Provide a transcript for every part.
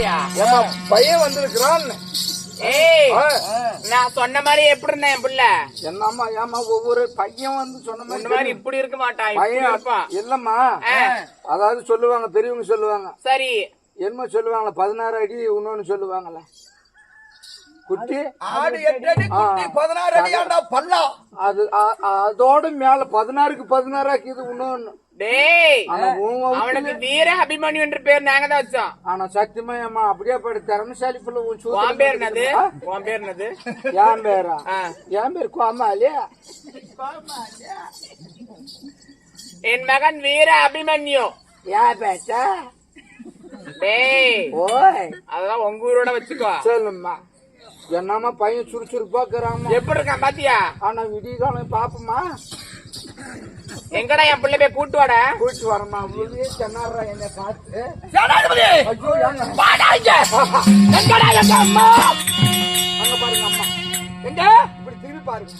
ஏமா பையன் வந்திருக்கிறான் ஏய். நான் சொன்ன மாதிரி எப்படி இருந்தேன் என் புள்ள? என்னம்மா ஏமா ஒவ்வொரு பையன் வந்து சொன்ன இந்த மாதிரி மாதிரி இப்படி இருக்க மாட்டான் பையன் இல்லம்மா. அதாவது சொல்லுவாங்க பெரியவங்க சொல்லுவாங்க. சரி. என்னமோ சொல்லுவாங்களா பதினாறு அடி இன்னொன்னு சொல்லுவாங்கல்ல குட்டி? ஆடு எட்டு அடி குட்டி பதினாறு அடி ஆண்டா பல்லா. அது அதோட மேல பதினாறுக்கு பதினாறு ஆக்கிது இன்னொன்னு. டேய் அவனுக்கு வீர அபிமன்யு என்ற பேர் நாங்க தான் வச்சோம் ஆனா சத்தியமா அப்படியே படி திறமசாலி புள்ள உன் பேர் என்னது? ஆ? உன் பேர் என்னது? என் பேரா. என் பேர் கோமாலி என் மகன் வீர அபிமன்யு. ஏன் பேட்டா டேய் ஓய். அதெல்லாம் உங்க ஊரோட வச்சுக்கோ. சொல்லும்மா. என்னம்மா பையன் சுறுசுறுப்பா இருக்கிறாம்மா எப்படி இருக்கான் பாத்தியா? ஆனா விடிய காலம் பாப்போமா எங்கடா என் பிள்ளை போய் கூட்டு வாடா? கூட்டு வரமா சொன்னாரா என்னை பார்த்து எங்கடா எங்க அம்மா? அங்க பாருங்க அம்மா. எங்க? இப்படி திரும்பி பாருங்க.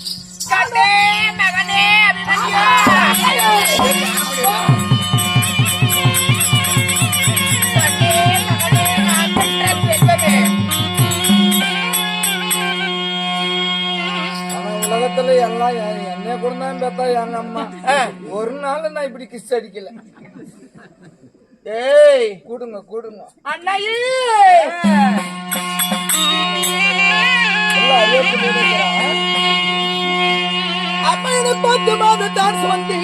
மகனே அபிமன்யு! எல்லாம் என்னைய கூட தான் பெத்தா எங்க அம்மா. ஒரு நாள் நான் இப்படி கிஸ் அடிக்கல. ஏய் கூடுங்க கூடுங்க. வைக்கிறான். அம்மா எனக்கு பத்து மாதம் தான் சொந்தி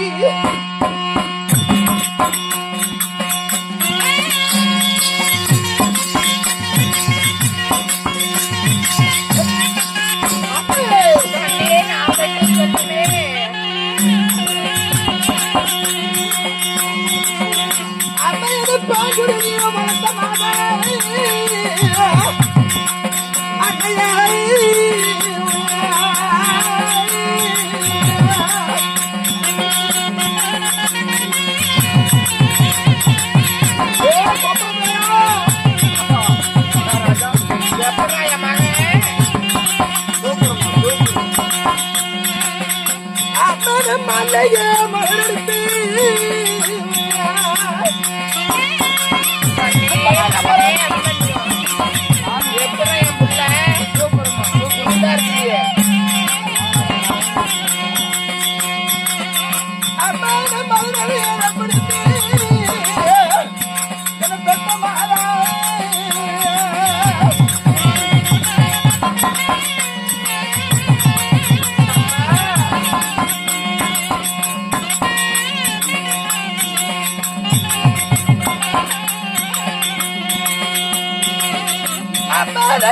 yeah,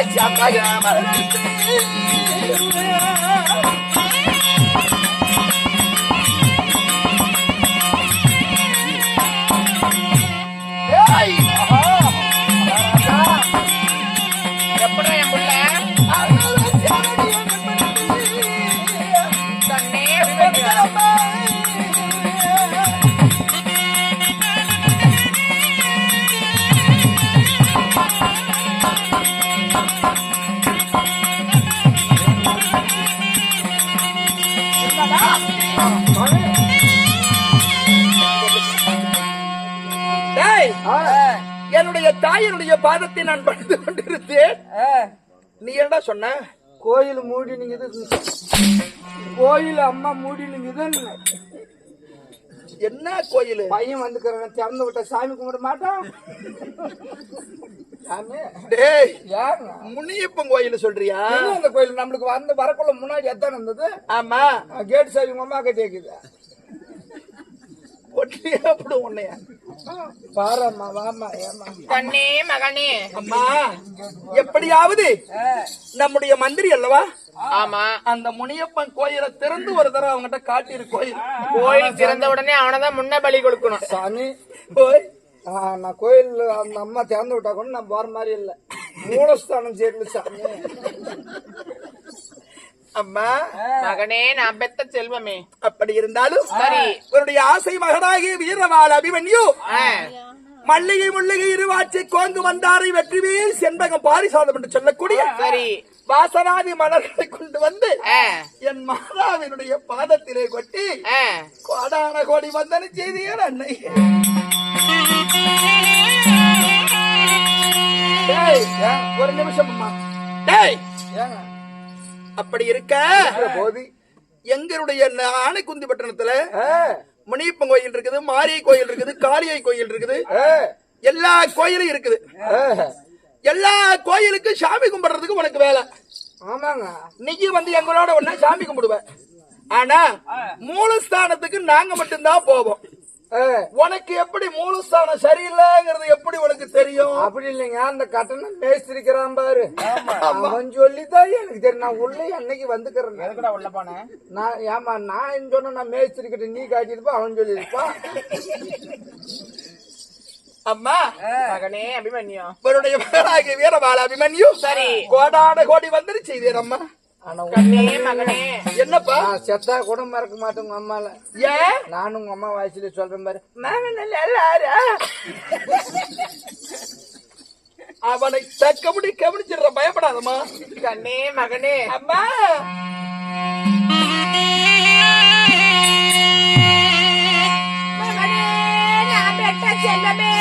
அம்மான என்னுடைய தாயினுடைய பாதத்தை நான் பணிந்து கொண்டிருந்தேன். நீ என்னடா சொன்ன? கோயில் மூடி நீங்க கோயில் அம்மா மூடி நீங்க என்ன கோயில்? பையன் வந்துக்கிறவன் திறந்து விட்ட சாமி கும்பிட மாட்டான்? சாமி. முனியப்பன் கோயில் சொல்றியா? அந்த கோயில்? நம்மளுக்கு வந்து வரக்குள்ள முன்னாடி எத்தனை இருந்தது? ஆமா. கேட் சாவி உங்க அம்மா கிட்ட ஒட்டியே அப்படி உன்னைய. பாரம்மா வாமா ஏமா கண்ணே மகனே. அம்மா எப்படியாவது நம்முடைய மந்திரி அல்லவா? ஆமா. அந்த முனியப்பன் கோயிலை திறந்து ஒரு தடவை அவங்ககிட்ட காட்டிரு கோயில். கோயில் திறந்த உடனே அவனதான் முன்ன பலி கொடுக்கணும். சாமி. போய் ஆ, நான் கோயில் அந்த அம்மா திறந்து விட்டா கூட நான் போற மாதிரி இல்ல. மூலஸ்தானம் சரியில்லை சாமி. அம்மா. மகனே நான் பெத்த செல்வமே. அப்படி இருந்தாலும் சரி. உன்னுடைய ஆசை மகனாகிய வீரவாள் அபிமன்யு. மல்லிகை முல்லிகை இருவாட்சி கோந்து வந்தாரை வெற்றிவேல் செண்பகம் பாரிசாதம் என்று சொல்லக்கூடிய சரி. வாசனாதி மலர்களை கொண்டு வந்து என் மாதாவினுடைய பாதத்திலே கொட்டி. கோடான கோடி வந்தன செய்தியர் அன்னை. ஒரு நிமிஷம் அம்மா. டேய். ஏங்க அப்படி இருக்க? போதி. எங்களுடைய ஆணைக்குந்தி பட்டணத்துல முனியப்பன் கோயில் இருக்குது மாரியை கோயில் இருக்குது காளியை கோயில் இருக்குது. எல்லா கோயிலும் இருக்குது. எல்லா கோயிலுக்கும் சாமி கும்பிடுறதுக்கு உனக்கு வேலை. ஆமாங்க. நீங்க வந்து எங்களோட ஒண்ணா சாமி கும்பிடுவ. ஆனா மூலஸ்தானத்துக்கு நாங்க மட்டும்தான் போவோம். உனக்கு எப்படி மூலஸ்தானம் சரியில்லைங்கிறது எப்படி உனக்கு தெரியும்? அப்படி இல்லைங்க அந்த கட்டணம் மேய்ச்சிருக்கிறான் பாரு. அவன் சொல்லிதான் எனக்கு தெரியும். நான் உள்ள அன்னைக்கு வந்துக்கிறேன்? உள்ள போனேன் நான் ஏமா நான் சொன்ன நான் மேய்ச்சிருக்கிட்டு நீ காட்டியிருப்பா அவன் சொல்லியிருப்பான். அம்மா. மகனே அபிமன்யு. இவருடைய மகனாகிய வீரபால அபிமன்யு சரி. கோடான கோடி வந்துருச்சு கண்ணே மகனே என்னப்பா? செத்தா கூட மறக்க மாட்டேன் உங்க அம்மால. ஏன் நானும் உங்க அம்மா வயசுல சொல்றேன் பாரு. அவனை தக்கபடி கவனிச்சிடுற பயப்படாதம்மா. கண்ணே மகனே. அம்மா. மகனே நான் பெற்ற செல்லமே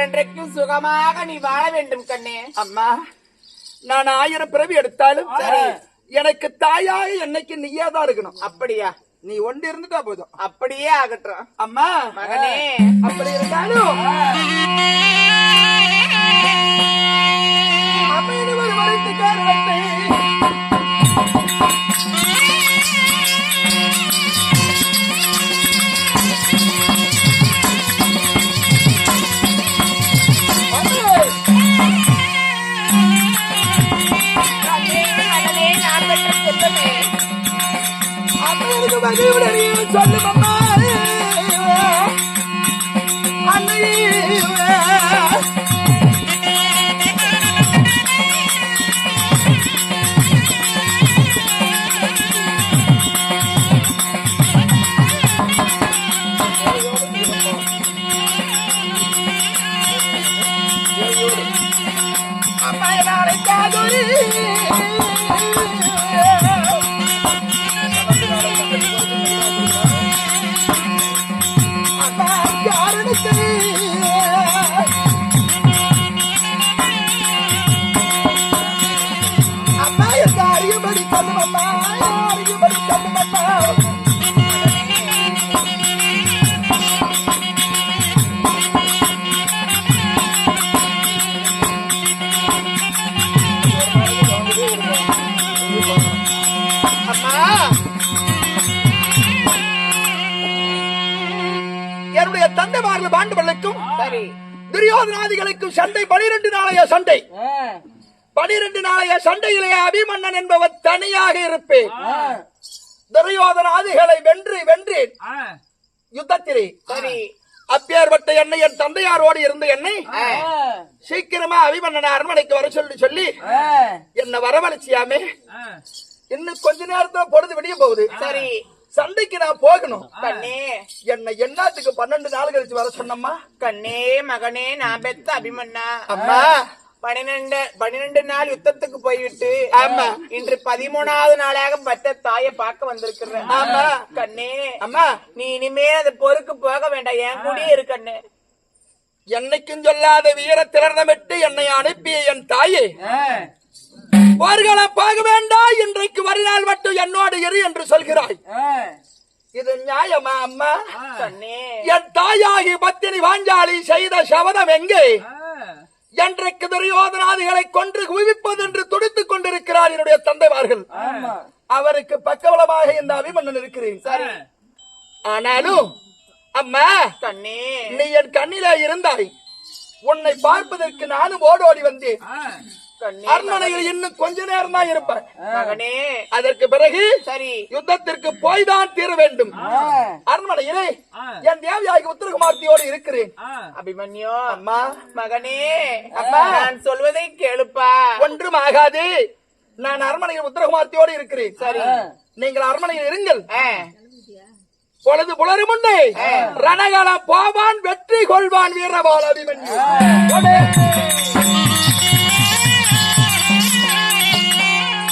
என்றென்றைக்கும் சுகமாக நீ வாழ வேண்டும் கண்ணே. அம்மா நான் ஆயிரம் பிறவி எடுத்தாலும் சரி எனக்கு தாயாக என்னைக்கு நீயா தான் இருக்கணும். அப்படியா? நீ ஒன்று இருந்துட்டா போதும். அப்படியே ஆகட்டும். அம்மா மகனே. அப்படி இருந்தாலும் அமைதி ஒரு வரைத்து காரணத்தை Please. துரியோதனாதிகளுக்கும் சண்டை பனிரெண்டு நாளைய சண்டை. பனிரெண்டு நாளைய சண்டையிலே அபிமன்னன் என்பவர் தனியாக இருப்பேன். துரியோதனாதிகளை வென்று வென்றேன். யுத்தத்திலே. சரி. அப்பேற்பட்ட என்னை என் தந்தையாரோடு இருந்த என்னை சீக்கிரமா அபிமன்னனை அரண்மனைக்கு வர சொல்லி சொல்லி என்ன வரவழைச்சியாமே. இன்னும் கொஞ்ச நேரத்துல பொழுது விடிய போகுது. சரி. சண்டைக்கு நான் போகணும். கண்ணே. என்னை என்னாத்துக்கு பன்னெண்டு நாள் கழிச்சு வர சொன்னம்மா? கண்ணே மகனே நான் பெத்த அபிமன்னா. அம்மா. பன்னிரண்டு பன்னிரண்டு நாள் யுத்தத்துக்கு போய்விட்டு ஆமா. இன்று பதிமூணாவது நாளாக பட்ட தாயை பார்க்க வந்திருக்கிறேன். ஆமா. கண்ணே அம்மா. நீ இனிமே அது பொறுக்கு போக வேண்டாம். என் கூடயே இரு கண்ணு. என்னைக்கும் சொல்லாத வீர திறனமிட்டு என்னை அனுப்பிய என் தாயே. போர்க்களம் போக வேண்டாம் இன்றைக்கு மறுநாள் மட்டும் என்னோடு இரு என்று சொல்கிறாய். இது நியாயமா அம்மா? கண்ணே. என் தாயாகி பத்தினி வாஞ்சாலி செய்த சபதம் எங்கே? என்றைக்கு துரியோதனாதிகளை கொன்று குவிப்பது என்று துடித்துக் கொண்டிருக்கிறார் என்னுடைய தந்தைமார்கள். அவருக்கு பக்கபலமாக இந்த அபிமன்னன் இருக்கிறேன். சரி. ஆனாலும் அம்மா கண்ணே. நீ என் கண்ணிலே இருந்தாய். உன்னை பார்ப்பதற்கு நானும் ஓடோடி வந்தேன். அரண்மனையில் இன்னும் கொஞ்ச நேரம் தான் இருப்பேன் மகனே. அதற்கு பிறகு சரி. யுத்தத்திற்கு போய் தான் தீர வேண்டும். அரண்மனையிலே என் தேவியாகி உத்தரகுமார்த்தியோடு இருக்கிறேன். அபிமன்யு. அம்மா. மகனே. அம்மா. நான் சொல்வதை கேளுப்பா. ஒன்றும் ஆகாது. நான் அரண்மனையில் உத்தரகுமார்த்தியோடு இருக்கிறேன். சரி. நீங்கள் அரண்மனையில் இருங்கள். பொழுது புலரும் உண்டே ரணகள போவான் வெற்றி கொள்வான் வீரபால அபிமன்யு.